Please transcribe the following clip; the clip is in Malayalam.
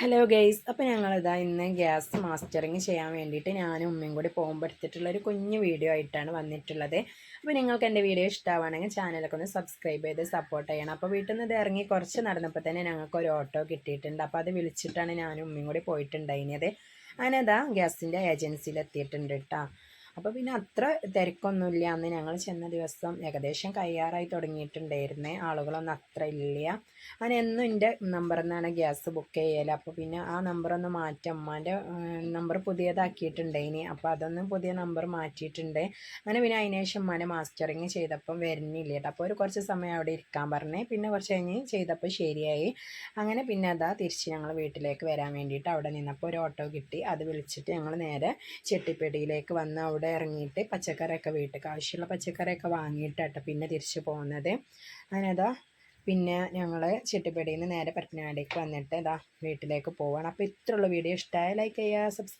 ഹലോ ഗെയ്സ് അപ്പോൾ ഞങ്ങളിതാ ഇന്ന് ഗ്യാസ് മാസ്റ്ററിങ് ചെയ്യാൻ വേണ്ടിയിട്ട് ഞാനും ഉമ്മയും കൂടി പോകുമ്പോൾ എടുത്തിട്ടുള്ള ഒരു കുഞ്ഞു വീഡിയോ ആയിട്ടാണ് വന്നിട്ടുള്ളത്. അപ്പോൾ നിങ്ങൾക്ക് എന്റെ വീഡിയോ ഇഷ്ടമാണെങ്കിൽ ചാനലൊക്കെ ഒന്ന് സബ്സ്ക്രൈബ് ചെയ്ത് സപ്പോർട്ട് ചെയ്യണം. അപ്പോൾ വീട്ടിൽ നിന്ന് ഇറങ്ങി കുറച്ച് നടന്നപ്പോൾ തന്നെ ഞങ്ങൾക്ക് ഒരു ഓട്ടോ കിട്ടിയിട്ടുണ്ട്. അപ്പോൾ അത് വിളിച്ചിട്ടാണ് ഞാനും ഉമ്മയും കൂടി പോയിട്ടുണ്ടായിരുന്നത്. അങ്ങനെ അതാ ഗ്യാസിന്റെ ഏജൻസിയിൽ എത്തിയിട്ടുണ്ട് കേട്ടോ അപ്പോൾ പിന്നെ അത്ര തിരക്കൊന്നുമില്ല. അന്ന് ഞങ്ങൾ ചെന്ന ദിവസം ഏകദേശം കയ്യാറായി തുടങ്ങിയിട്ടുണ്ടായിരുന്നേ. ആളുകളൊന്നും അത്ര ഇല്ല. അങ്ങനെ എന്നും എന്റെ നമ്പറിൽ നിന്നാണ് ഗ്യാസ് ബുക്ക് ചെയ്യൽ അപ്പോൾ പിന്നെ ആ നമ്പറൊന്ന് മാറ്റി അമ്മാന്റെ നമ്പർ പുതിയതാക്കിയിട്ടുണ്ടായിനി. അപ്പോൾ അതൊന്നും പുതിയ നമ്പർ മാറ്റിയിട്ടുണ്ട്. അങ്ങനെ പിന്നെ അതിനുശേഷം അമ്മാനെ മാസ്റ്ററിങ് ചെയ്തപ്പം വരുന്നില്ല കേട്ടോ. അപ്പോൾ ഒരു കുറച്ച് സമയം അവിടെ ഇരിക്കാൻ പറഞ്ഞേ. പിന്നെ കുറച്ച് കഴിഞ്ഞ് ചെയ്തപ്പോൾ ശരിയായി. അങ്ങനെ പിന്നെ അതാ തിരിച്ച് ഞങ്ങൾ വീട്ടിലേക്ക് വരാൻ വേണ്ടിയിട്ട് അവിടെ നിന്നപ്പോൾ ഒരു ഓട്ടോ കിട്ടി. അത് വിളിച്ചിട്ട് ഞങ്ങൾ നേരെ ചെട്ടിപ്പടിയിലേക്ക് വന്ന് അവിടെ ഇറങ്ങിയിട്ട് പച്ചക്കറിയൊക്കെ വീട്ടിൽ ആവശ്യമുള്ള പച്ചക്കറിയൊക്കെ വാങ്ങിയിട്ടാട്ടോ പിന്നെ തിരിച്ചു പോകുന്നത്. അങ്ങനെതാ പിന്നെ ഞങ്ങൾ ചെട്ടിപ്പടിയിൽ നിന്ന് നേരെ പരപ്പനാടേക്ക് വന്നിട്ട് ഇതാ വീട്ടിലേക്ക് പോവാണ്. അപ്പോൾ ഇത്രയുള്ള വീഡിയോ. ഇഷ്ടമായ ലൈക്ക് ചെയ്യുക സബ്സ്ക്രൈബ്